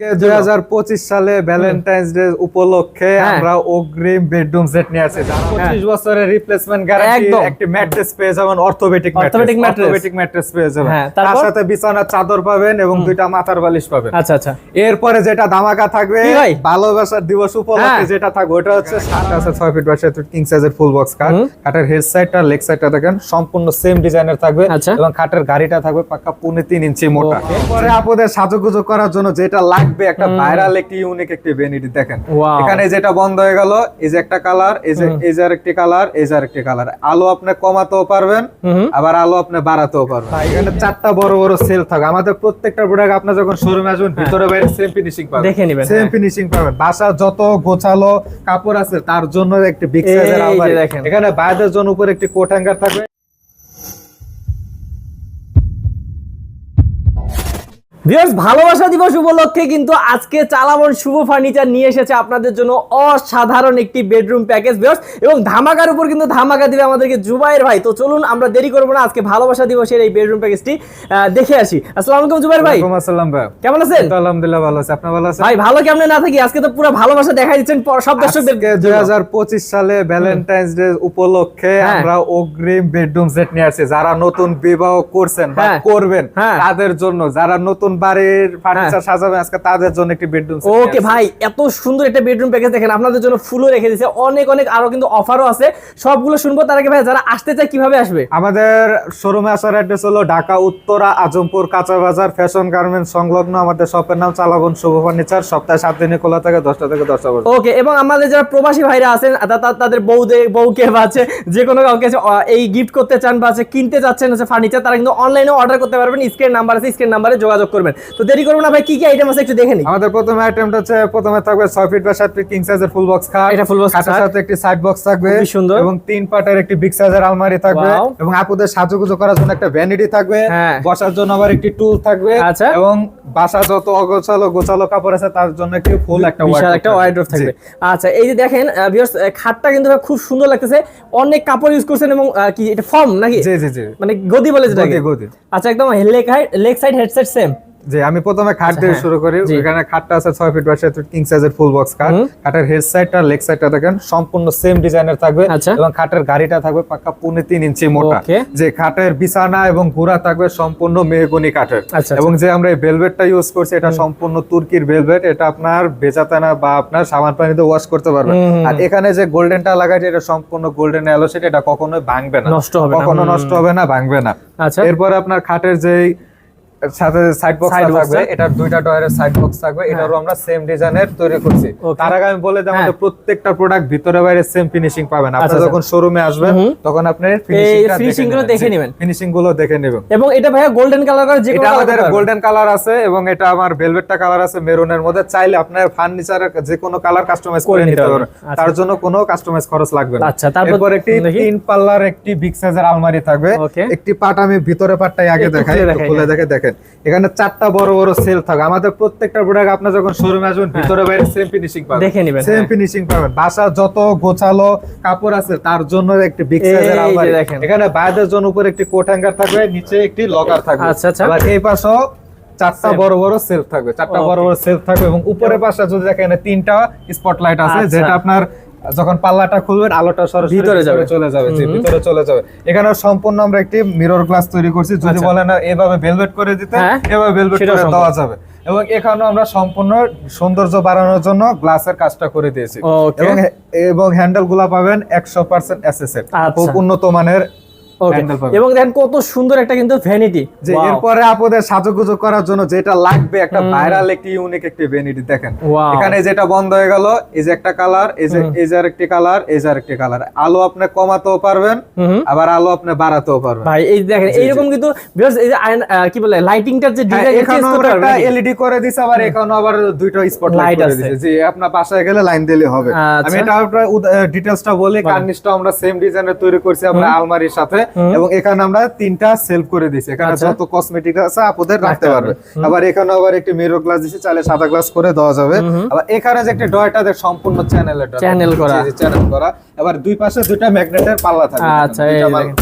দুই হাজার পঁচিশ সালে ভ্যালেন্টাইন্স ডে উপলক্ষে হ্যাঁ। আমরা অগ্রিম বেডরুম সেট নিয়ে আসছি। যারা পঁচিশ বছরের রিপ্লেসমেন্ট গ্যারান্টি একটি ম্যাট্রেস পেয়ে যাবেন অর্থোপেডিক mattress। অর্থোপেডিক ম্যাট্রেস পেয়ে যাবেন। হ্যাঁ, তার সাথে বিছানার চাদর পাবেন এবং দুইটা মাথার বালিশ পাবেন। আচ্ছা আচ্ছা। এরপরে যেটা ধামাকা থাকবে ভালোবাসার দিবস উপলক্ষে হ্যাঁ। যেটা থাকবে ওটা হচ্ছে সাত আছে ছয় ফিট বাই সাত ফিট কিং সাইজের ফুল বক্স হুম। কাঠের হেড সাইডটা লেগ সাইডটা দেখেন সম্পূর্ণ সেম ডিজাইনের থাকবে আচ্ছা। এবং কাঠের গাড়িটা থাকবে পাক্কা পুনে তিন ইঞ্চি মোটা. এরপরে আপনাদের সাজুগুজু করার জন্য যেটা লাগবে একটা ভাইরাল একটি ইউনিক একটি ভ্যানিটি দেখেন। এখানে যেটা বন্ধ হয়ে গেল এই যে একটা কালার এই যে এই যে আরেকটি কালার এই যে আরেকটি কালার আলো আপনি কমাতেও পারবেন আবার আলো আপনি বাড়াতেও পারবেন। এখানে চারটা বড় বড় সেল থাকে। আমাদের প্রত্যেকটা প্রোডাক্ট আপনি যখন শোরুমে আসবেন ভিতরে বাইরে সেম ফিনিশিং পাবেন। দেখে নিবেন, সেম হ্যাঁ। ফিনিশিং পাবেন। বাসা যত গোছালো কাপড় আছে তার জন্য একটি বিগ সাইজের আলমারি। দেখেন। এখানে বাইরের জন্য উপরে একটি কোট হ্যাঙ্গার থাকবে। ভিউয়ার্স ভালোবাসা দিবস উপলক্ষে কিন্তু আজকে চালাবন শুভ ফার্নিচার নিয়ে এসেছে আপনাদের জন্য অসাধারণ একটি বেডরুম প্যাকেজ ভিউয়ার্স এবং ধামাকার উপর কিন্তু ধামাকা দিবে আমাদেরকে জুবাইর ভাই। তো চলুন আমরা দেরি করব না আজকে ভালোবাসা দিবসের এই বেডরুম প্যাকেজটি দেখে আসি। আসসালামু আলাইকুম জুবাইর ভাই। আসসালাম ভাই। কেমন আছেন? আলহামদুলিল্লাহ ভালো আছে। আপনি ভালো আছেন? ভাই ভালো কেমনে না থাকি? আজকে তো পুরো ভালোবাসা দেখাই দিচ্ছেন সব দর্শকদের আজকে দুই হাজার পঁচিশ সালে ভ্যালেন্টাইন্স ডে উপলক্ষে হ্যাঁ। আমরা অগ্রিম বেডরুম সেট নিয়ে আসছি। যারা নতুন বিবাহ করছেন বা হ্যাঁ। করবেন হ্যাঁ। তাদের জন্য যারা নতুন বাড়ির ফার্নিচার সাজাবেন আজকে তাদের জন্য একটি বেডরুম ওকে ভাই এত সুন্দর একটা বেডরুম প্যাকেজ দেখেন আপনাদের জন্য ফুলও রেখে দিয়েছে অনেক অনেক আরও কিন্তু অফারও আছে সবগুলো শুনব তার আগে ভাই যারা আসতে চায় কীভাবে আসবে? আমাদের শোরুমে আসার অ্যাড্রেস হলো ঢাকা উত্তরা আজমপুর কাঁচা বাজার ফ্যাশন গার্মেন্টস সংলগ্ন আমাদের শপের নাম চালাবন শুভ ফার্নিচার সপ্তাহে সাত দিনে খোলা থাকে দশটা থেকে দশটা পর্যন্ত। ওকে এবং আমাদের যারা প্রবাসী ভাইরা আছেন তাদের বউদের বউকে বা আছে যে কোনো কাউকে এই গিফট করতে চান বা আছে কিনতে চাচ্ছেন হচ্ছে ফার্নিচার তারা কিন্তু অনলাইনে অর্ডার করতে পারবেন স্ক্রিন নাম্বার আছে স্ক্রিন নাম্বারে যোগাযোগ করবেন। তো দেরি করব না ভাই কি কি আইটেম আছে একটু দেখে নিই। আমাদের প্রথমে আইটেমটা হচ্ছে প্রথমে থাকবে ছয় ফিট বা সাত ফিট কিং সাইজের ফুল বক্স খাট। এটা full box খাটের খাট। সাথে একটি সাইড বক্স থাকবে। খুবই সুন্দর। এবং তিন পাটের একটি বিগ সাইজের আলমারি থাকবে. এবং আপুদের সাজুগুজু করার জন্য একটা ভ্যানিটি থাকবে। হ্যাঁ। বসার জন্য আবার একটি টুল থাকবে। আচ্ছা। এবং বাসা যত অগোছালো গোছালো কাপড় আছে তার জন্য একটি ফুল একটা বিশাল একটা ওয়াইড্রোপ থাকবে। আচ্ছা এই যে দেখেন ভিউয়ার্স খাটটা কিন্তু খুব সুন্দর লাগতেছে। অনেক কাপড় ইউজ করছেন এবং কি এটা ফর্ম নাকি? জি জি জি। মানে গদি বলে যেটাকে। গদি। আচ্ছা একদম leg height leg side headset same জি আমি প্রথমে খাট দিয়ে হ্যাঁ। শুরু করি। এখানে খাটটা আছে ছয় ফিট বাই সাত ফিট কিং সাইজের ফুল বক্স খাট। খাটের হেড সাইডটা লেগ সাইডটা দেখেন সম্পূর্ণ সেম ডিজাইনের থাকবে আচ্ছা। এবং খাটের গাড়িটা থাকবে পাক্কা পুনে তিন ইঞ্চি মোটা। যে খাটের বিছানা এবং ঘোড়া থাকবে সম্পূর্ণ মেহগনি কাঠের। আচ্ছা, এবং যে আমরা এই ভেলভেটটা ইউজ করছি এটা সম্পূর্ণ তুর্কির ভেলভেট এটা আপনার বেচাতে না বা আপনার সাবান পানিতে ওয়াশ করতে পারবেন। আর এখানে যে গোল্ডেনটা লাগাইছে এটা সম্পূর্ণ গোল্ডেন অ্যালো সেট এটা কখনোই ভাঙবে না। নষ্ট হবে কখনো নষ্ট হবে না ভাঙবে না। আচ্ছা। এরপরে আপনার খাটের যেই সাথে সাইড বক্স থাকবে এটার দুইটা ডয়ারের সাইড বক্স থাকবে এটারও আমরা সেম ডিজাইনের তৈরি করছি। তার আগে আমি বলে দিই আমাদের হ্যাঁ। প্রত্যেকটা প্রোডাক্ট ভিতরে বাইরে সেম ফিনিশিং পাবেন। আপনি আচ্ছা, যখন শোরুমে আসবেন তখন আপনি finishing গুলো দেখে নেবেন। ফিনিশিংগুলো দেখে নেবেন। এবং এটা ভাইয়া গোল্ডেন কালার করে যে এটা আমাদের গোল্ডেন কালার আছে এবং এটা আমার ভেলভেটটা কালার আছে মেরুনের মধ্যে। চাইলে আপনার ফার্নিচারের যে কোনো কালার কাস্টমাইজ করে নিতে পারবেন। পারবেন। তার জন্য কোনো কাস্টমাইজ খরচ লাগবে না। আচ্ছা, তারপর একটি তিন পাল্লার একটি বিগ সাইজের আলমারি থাকবে। একটি পাট আমি ভিতরে পাটটাই আগে দেখাই খুলে একটু দেখাই, খুলে হ্যাঁ। দেখে দেখেন। এখানে চারটা বড় বড় সেল থাকে। আমাদের প্রত্যেকটা প্রোডাক্ট আপনি যখন শোরুমে আসবেন ভিতরে বাইরে সেম ফিনিশিং পাবেন। দেখে নিবেন, সেম হ্যাঁ। ফিনিশিং পাবেন। বাসা যত গোছালো কাপড় আছে তার জন্য একটি বিগ সাইজের আলমারি দেখেন। এখানে বাইরের জন্য উপরে একটি কোট হ্যাঙ্গার থাকবে নিচে একটি লকার থাকবে। আচ্ছা, আচ্ছা। আবার এই পাশেও চারটা বড় বড় সেলফ থাকবে। চারটা বড় বড় সেলফ থাকবে এবং উপরের পাশে যদি দেখেন তিনটা স্পটলাইট আছে আচ্ছা। যেটা আপনার যখন পাল্লাটা খুলবেন আলোটা সরাসরি ভিতরে যাবে। চলে যাবে। জি ভিতরে চলে যাবে। এখানে সম্পূর্ণ আমরা একটি মিরর গ্লাস তৈরি করছি। যদি আচ্ছা। বলেন না এভাবে ভেলভেট করে দিতে হ্যাঁ, এভাবে ভেলভেট করে দেওয়া যাবে। এবং এখানেও আমরা সম্পূর্ণ সৌন্দর্য বাড়ানোর জন্য গ্লাসের কাজটা করে দিয়েছি। এবং এবং হ্যান্ডেলগুলা পাবেন একশো পার্সেন্ট এসএসএফ আচ্ছা। খুব উন্নত মানের এবং দেখেন কত সুন্দর একটা কিন্তু ভ্যানিটি যে এরপরে আপনাদের সাজুগুজু করার জন্য যেটা লাগবে একটা ভাইরাল একটি ইউনিক একটি ভ্যানিটি দেখেন। এখানে যেটা বন্ধ হয়ে গেল এই যে একটা কালার এই যে এই যে আরেকটি কালার এই যে আরেকটি কালার আলো আপনি কমাতেও পারবেন আবার আলো আপনি বাড়াতেও পারবেন। ভাই এই দেখেন এইরকম কিন্তু এই যে কি বলে লাইটিংটার যে হ্যাঁ, ডিজাইন আমরা পারবেন একটা এলইডি করে দিছে আবার এখানেও আবার দুইটা স্পট লাইট করে। দিছে। যে আপনার বাসায় গেলে লাইন দিলে হবে। আচ্ছা। আমি এটা আপনার ডিটেইলসটা বলি কার্নিশটা আমরা সেম ডিজাইনের তৈরি করছি আমরা আলমারির সাথে। এবং এখানে আমরা তিনটা সেলফ করে দিয়েছি। এখানে আচ্ছা। যত কসমেটিক আছে আপনাদের রাখতে পারবে। আবার এখানে আবার একটি মিরর গ্লাস দিয়েছি চাইলে সাদা গ্লাস করে দেওয়া যাবে। আবার এখানে যে একটা ডয়টা দেখ সম্পূর্ণ চ্যানেলের Channel করা। চ্যানেল করা। আবার দুই পাশে দুইটা ম্যাগনেটের পাল্লা থাকবে। আচ্ছা,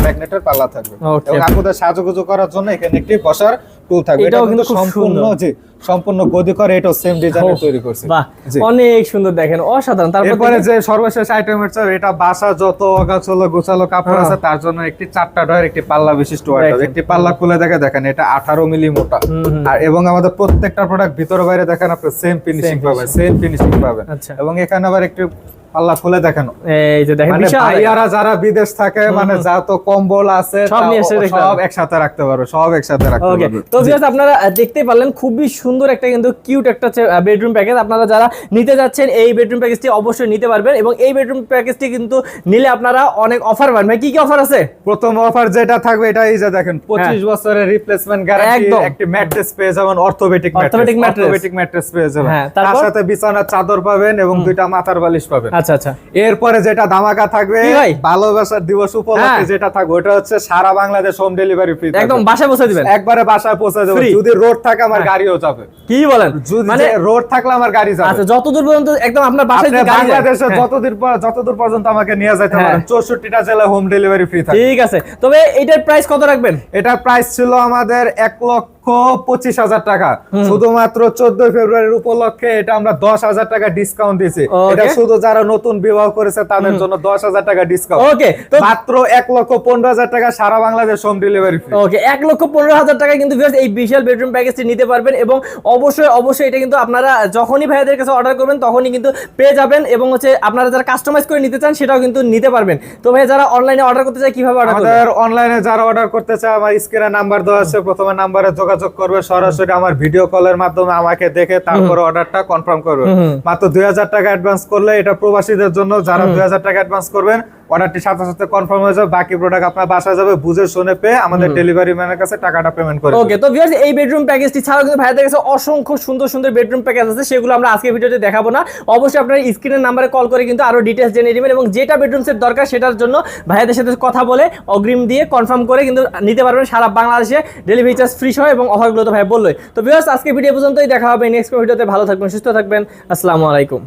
ম্যাগনেটের পাল্লা থাকবে. এবং আপনাদের সাজুগুজু করার জন্য এখানে একটি বসার টুল থাকবে। এটাও এটা কিন্তু সম্পূর্ণ সুন্দর। সম্পূর্ণ গদি করে এটাও সেম ডিজাইনে তৈরি করছে। বাহ অনেক সুন্দর দেখেন অসাধারণ। তারপরে যে সর্বশেষ আইটেম হচ্ছে এটা বাসা যত অগাছলো গোছালো কাপড় হ্যাঁ। আছে তার জন্য একটি চারটা ডয়ের একটি পাল্লা বিশিষ্ট ওয়ার্ডরোব একটি পাল্লা খুলে দেখে দেখেন এটা আঠারো মিলি মোটা। আর এবং আমাদের প্রত্যেকটা প্রোডাক্ট ভিতরে বাইরে দেখেন আপনি সেম ফিনিশিং পাবে পাবেন সেম ফিনিশিং পাবেন। আচ্ছা। এবং এখানে আবার একটি পাল্লা খুলে দেখেন। এই যে দেখেন মানে ভাইয়ারা যারা বিদেশ থাকে মানে যা তো কম্বল আছে সব নিয়ে এসে সব একসাথে রাখতে পারবে সব একসাথে রাখতে তো ভিউয়ার্স আপনারা দেখতেই পারলেন খুবই সুন্দর একটা কিন্তু কিউট একটা বেডরুম প্যাকেজ আপনারা যারা নিতে যাচ্ছেন এই বেডরুম প্যাকেজটি অবশ্যই নিতে পারবেন এবং এই বেডরুম প্যাকেজটি কিন্তু নিলে আপনারা অনেক অফার পাবেন। ভাই কি কি অফার আছে? প্রথম অফার যেটা থাকবে এটা এই যে দেখেন 25 বছরের রিপ্লেসমেন্ট গ্যারান্টি। একটি ম্যাট্রেস পেয়ে যাবেন অর্থোপেডিক mattress। অর্থোপেডিক ম্যাট্রেস পেয়ে যাবেন। হ্যাঁ, তার সাথে বিছানার চাদর পাবেন এবং দুইটা মাথার বালিশ পাবেন। আচ্ছা আচ্ছা। এরপরে যেটা ধামাকা থাকবে ভালোবাসার দিবস উপলক্ষে হ্যাঁ। যেটা থাকবে ওটা হচ্ছে সারা বাংলাদেশ হোম ডেলিভারি ফ্রি একদম বাসায় পৌঁছে দিবেন? একবারে বাসায় পৌঁছে দেবো। যদি রোড থাকে আমার হ্যাঁ। গাড়িও যাবে। কি বলেন? মানে রোড থাকলে আমার গাড়ি যাবে। আচ্ছা যতদূর পর্যন্ত একদম আপনার বাসায়। বাংলাদেশে হ্যাঁ। যতদূর যতদূর পর্যন্ত আমাকে নিয়ে যেতে। পারেন চৌষট্টিটা জেলায় হোম ডেলিভারি ফ্রি থাকে ঠিক আছে। তবে এটার প্রাইস কত রাখবেন? এটা প্রাইস ছিল আমাদের এক লক্ষ পঁচিশ হাজার টাকা। শুধুমাত্র চোদ্দই ফেব্রুয়ারির উপলক্ষে এটা আমরা দশ হাজার টাকা ডিসকাউন্ট দিয়েছি। এটা শুধু যারা নতুন বিবাহ করেছে তাদের জন্য দশ হাজার টাকা ডিসকাউন্ট ওকে মাত্র এক লক্ষ পনেরো হাজার টাকা সারা বাংলাদেশ হোম ডেলিভারি ওকে এক লক্ষ পনেরো হাজার টাকা কিন্তু এই বিশাল বেডরুম প্যাকেজটি নিতে পারবেন এবং অবশ্যই অবশ্যই এটা কিন্তু আপনারা যখনই ভাইয়াদের কাছে অর্ডার করবেন তখনই কিন্তু পেয়ে যাবেন এবং হচ্ছে আপনারা যারা কাস্টমাইজ করে নিতে চান সেটাও কিন্তু নিতে পারবেন। তো ভাই যারা অনলাইনে অর্ডার করতে চায় কীভাবে অর্ডার অনলাইনে যারা অর্ডার করতে চায় আমার স্ক্রিনে নাম্বার দেওয়া আছে প্রথমে নাম্বারে যোগাযোগ করবে সরাসরি আমার ভিডিও কলের মাধ্যমে আমাকে দেখে তারপরে অর্ডারটা কনফার্ম করবে। মাত্র দুই হাজার টাকা অ্যাডভান্স করলে এটা প্রবাসীদের জন্য যারা দুই হাজার টাকা অ্যাডভান্স করবেন অর্ডারটি সাথে সাথে কনফার্ম হয়ে যাবে বাকি প্রোডাক্ট আপনার বাসায় যাবে বুঝে শুনে পেয়ে আমাদের ডেলিভারি ম্যানের কাছে টাকাটা পেমেন্ট করে ওকে তো ভিউয়ার্স এই বেডরুম প্যাকেজটি ছাড়াও কিন্তু ভাইয়াদের কাছে অসংখ্য সুন্দর সুন্দর বেডরুম প্যাকেজ আছে সেগুলো আমরা আজকে ভিডিওতে দেখাবো না। অবশ্যই আপনারা স্ক্রিনের নাম্বারে কল করে কিন্তু আরও ডিটেলস জেনে নেবেন এবং যেটা বেডরুম সেট দরকার সেটার জন্য ভাইয়াদের সাথে কথা বলে অগ্রিম দিয়ে কনফার্ম করে কিন্তু নিতে পারবেন সারা বাংলাদেশে ডেলিভারি চার্জ ফ্রি সহ এবং অফারগুলো তো ভাই বললোই। তো ভিউয়ার্স আজকে ভিডিও পর্যন্তই দেখা হবে নেক্সট ভিডিওতে ভালো থাকবেন সুস্থ থাকবেন। আসসালামু আলাইকুম।